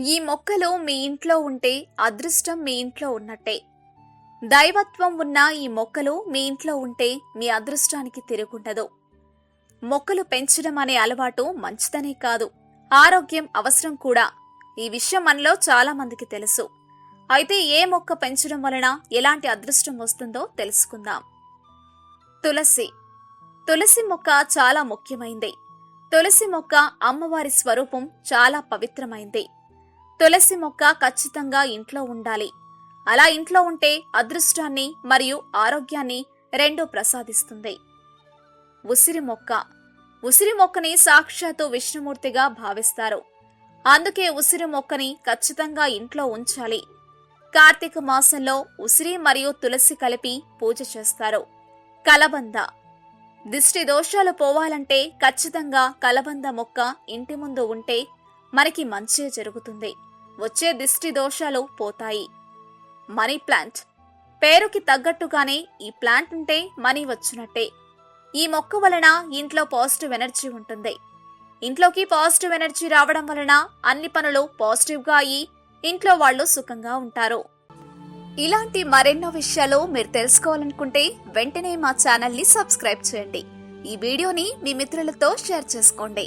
ఈ మొక్కలు మీ ఇంట్లో ఉంటే అదృష్టం మీ ఇంట్లో ఉన్నట్టే. దైవత్వం ఉన్న ఈ మొక్కలు మీ ఇంట్లో ఉంటే మీ అదృష్టానికి తిరుగుండదు. మొక్కలు పెంచడం అనే అలవాటు మంచిదనే కాదు. ఆరోగ్యం అవసరం కూడా. ఈ విషయం మనలో చాలా మందికి తెలుసు. అయితే ఏ మొక్క పెంచడం వలన ఎలాంటి అదృష్టం వస్తుందో తెలుసుకుందాం. తులసి. తులసి మొక్క చాలా ముఖ్యమైంది. తులసి మొక్క అమ్మవారి స్వరూపం చాలా పవిత్రమైంది. తులసి మొక్క ఖచ్చితంగా ఇంట్లో ఉండాలి. అలా ఇంట్లో ఉంటే అదృష్టాన్ని మరియు ఆరోగ్యాన్ని రెండూ ప్రసాదిస్తుంది. ఉసిరి మొక్క. ఉసిరి మొక్కని సాక్షాత్తు విష్ణుమూర్తిగా భావిస్తారు. అందుకే ఉసిరి మొక్కని ఖచ్చితంగా ఇంట్లో ఉంచాలి. కార్తీక మాసంలో ఉసిరి మరియు తులసి కలిపి పూజ చేస్తారు. కలబంద. దిష్టి దోషాలు పోవాలంటే ఖచ్చితంగా కలబంద మొక్క ఇంటి ముందు ఉంటే మనకి మంచి జరుగుతుంది. వచ్చే దిష్టి దోషాలు పోతాయి. Money plant. పేరుకి తగ్గట్టుగానే ఈ ప్లాంట్ ఉంటే మనీ వచ్చినట్టే. ఈ మొక్క వలన ఇంట్లో పాజిటివ్ ఎనర్జీ ఉంటుంది. ఇంట్లోకి పాజిటివ్ ఎనర్జీ రావడం వలన అన్ని పనులు పాజిటివ్గా అయ్యి ఇంట్లో వాళ్ళు సుఖంగా ఉంటారు. ఇలాంటి మరెన్నో విషయాలు మీరు తెలుసుకోవాలనుకుంటే వెంటనే మా ఛానల్ని సబ్స్క్రైబ్ చేయండి. ఈ వీడియోని మీ మిత్రులతో షేర్ చేసుకోండి.